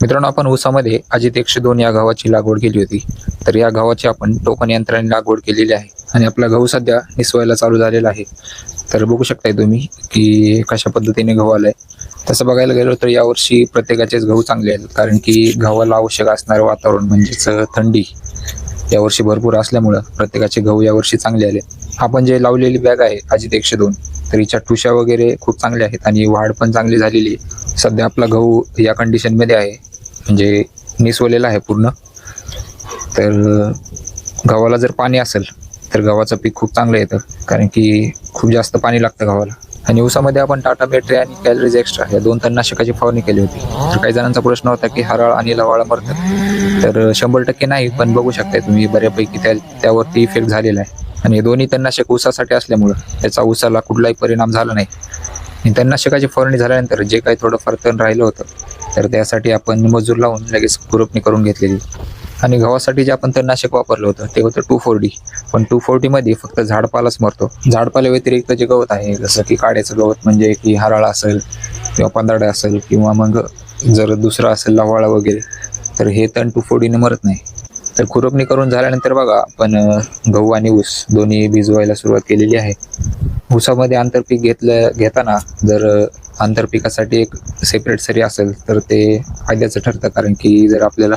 मित्रांनो आपण ऊसामध्ये अजित एकशे दोन या गव्हाची लागवड केली होती. तर या गव्हाची आपण टोकन यंत्राने लागवड केलेली आहे. आणि आपला गहू सध्या निसवायला चालू झालेला आहे. तर बघू शकताय तुम्ही की कशा पद्धतीने गहू आलाय. तसं बघायला गेलो तर यावर्षी प्रत्येकाचेच गहू चांगले आहेत. कारण की गव्हाला आवश्यक असणारं वातावरण म्हणजेच थंडी यावर्षी भरपूर असल्यामुळं प्रत्येकाचे गहू यावर्षी चांगले आले. आपण जे लावलेली बॅग आहे अजित एकशे दोन तर हिच्या ठुशा वगैरे खूप चांगल्या आहेत आणि वाढ पण चांगली झालेली आहे. सध्या आपला गहू या कंडिशनमध्ये आहे. म्हणजे निसवलेला आहे पूर्ण. तर गव्हाला जर पाणी असेल तर गव्हाचं पीक खूप चांगलं येतं. कारण की खूप जास्त पाणी लागतं गव्हाला. आणि ऊसामध्ये आपण टाटा बॅटरी आणि कॅलरीज एक्स्ट्रा या दोन तणनाशकाची फवारणी केली होती. तर काही जणांचा प्रश्न होता की हराळ आणि लवाळा मरतात. तर शंभर टक्के नाही पण बघू शकताय तुम्ही बऱ्यापैकी त्या त्यावरती इफेक्ट झालेला आहे. आणि दोन्ही तणनाशक ऊसासाठी असल्यामुळं त्याचा ऊसाला कुठलाही परिणाम झाला नाही. आणि तणनाशकाची फवारणी झाल्यानंतर जे काही थोडंफार तण राहिलं होतं तर त्यासाठी आपण मजूर लावून लगेच खुरपणी करून घेतलेली. आणि गव्हासाठी जे आपण तणनाशक वापरलं होतं ते होतं टू फोर्टी पण टू फोर्टीमध्ये फक्त झाडपालाच मरतो. झाडपाल्या व्यतिरिक्त जे गवत आहे जसं की काड्याचं गवत म्हणजे की हराळ असेल किंवा पंधरडा असेल किंवा मग जर दुसरं असेल लवाळा वगैरे तर हे तण टू फोर्टीने मरत नाही. तर खुरपणी करून झाल्यानंतर बघा आपण गहू आणि ऊस दोन्ही भिजवायला सुरुवात केलेली आहे. ऊसामध्ये आंतरपीक घेतलं घेताना जर आंतरपिकासाठी एक सेपरेट सरी असेल तर ते फायद्याचं ठरतं. कारण की जर आपल्याला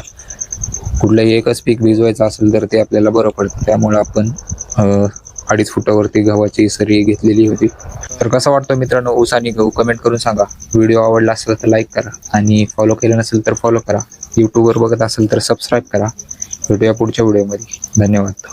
कुठलंही एकच पीक भिजवायचं असेल तर ते आपल्याला बरं पडतं. त्यामुळं आपण अडीच फुटावरती गव्हाची सरी घेतलेली होती. तर कसं वाटतं मित्रांनो? ऊस आणि गहू कमेंट करून सांगा. व्हिडिओ आवडला असेल तर लाईक करा आणि फॉलो केलं नसेल तर फॉलो करा. यूट्यूबवर बघत असेल तर सबस्क्राईब करा. भेटूया पुढच्या व्हिडिओमध्ये धन्यवाद.